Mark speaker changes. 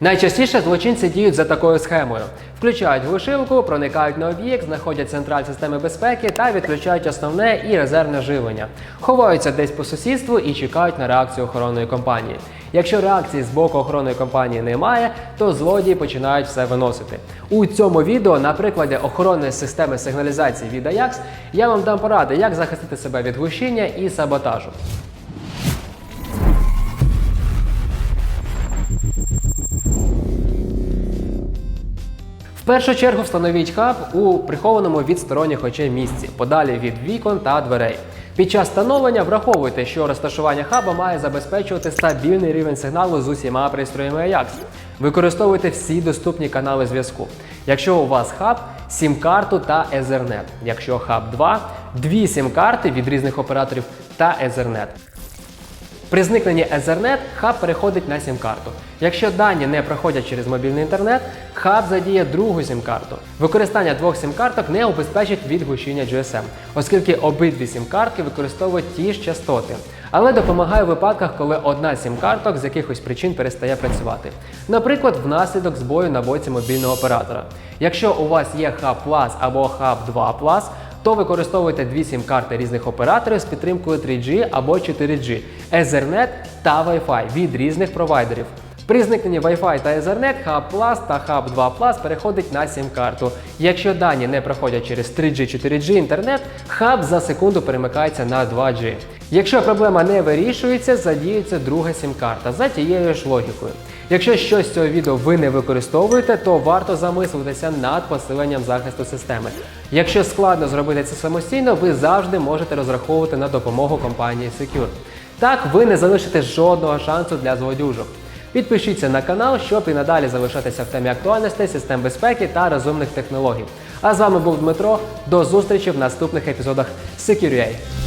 Speaker 1: Найчастіше злочинці діють за такою схемою: включають глушилку, проникають на об'єкт, знаходять централь системи безпеки та відключають основне і резервне живлення, ховаються десь по сусідству і чекають на реакцію охоронної компанії. Якщо реакції з боку охоронної компанії немає, то злодії починають все виносити. У цьому відео, на прикладі охоронної системи сигналізації від Ajax, я вам дам поради, як захистити себе від глушіння і саботажу. В першу чергу встановіть хаб у прихованому від сторонніх очей місці, подалі від вікон та дверей. Під час встановлення враховуйте, що розташування хаба має забезпечувати стабільний рівень сигналу з усіма пристроями Ajax. Використовуйте всі доступні канали зв'язку. Якщо у вас хаб, сім-карту та Ethernet. Якщо хаб 2, дві сім-карти від різних операторів та Ethernet. При зникненні Ethernet хаб переходить на сім-карту. Якщо дані не проходять через мобільний інтернет, хаб задіє другу сім-карту. Використання двох сім-карток не убезпечить від глушіння GSM, оскільки обидві сім-картки використовують ті ж частоти. Але допомагає в випадках, коли одна сім-карток з якихось причин перестає працювати. Наприклад, внаслідок збою на боці мобільного оператора. Якщо у вас є хаб Plus або хаб 2 Plus, то використовуйте дві сім-карти різних операторів з підтримкою 3G або 4G, Ethernet та Wi-Fi від різних провайдерів. При зникненні Wi-Fi та Ethernet Hub Plus та Hub 2 Plus переходить на сім-карту. Якщо дані не проходять через 3G 4G інтернет, хаб за секунду перемикається на 2G. Якщо проблема не вирішується, задіюється друга сім-карта за тією ж логікою. Якщо щось з цього відео ви не використовуєте, то варто замислитися над посиленням захисту системи. Якщо складно зробити це самостійно, ви завжди можете розраховувати на допомогу компанії Secure. Так ви не залишите жодного шансу для злодюжок. Підпишіться на канал, щоб і надалі залишатися в темі актуальностей, систем безпеки та розумних технологій. А з вами був Дмитро. До зустрічі в наступних епізодах Secure.ua.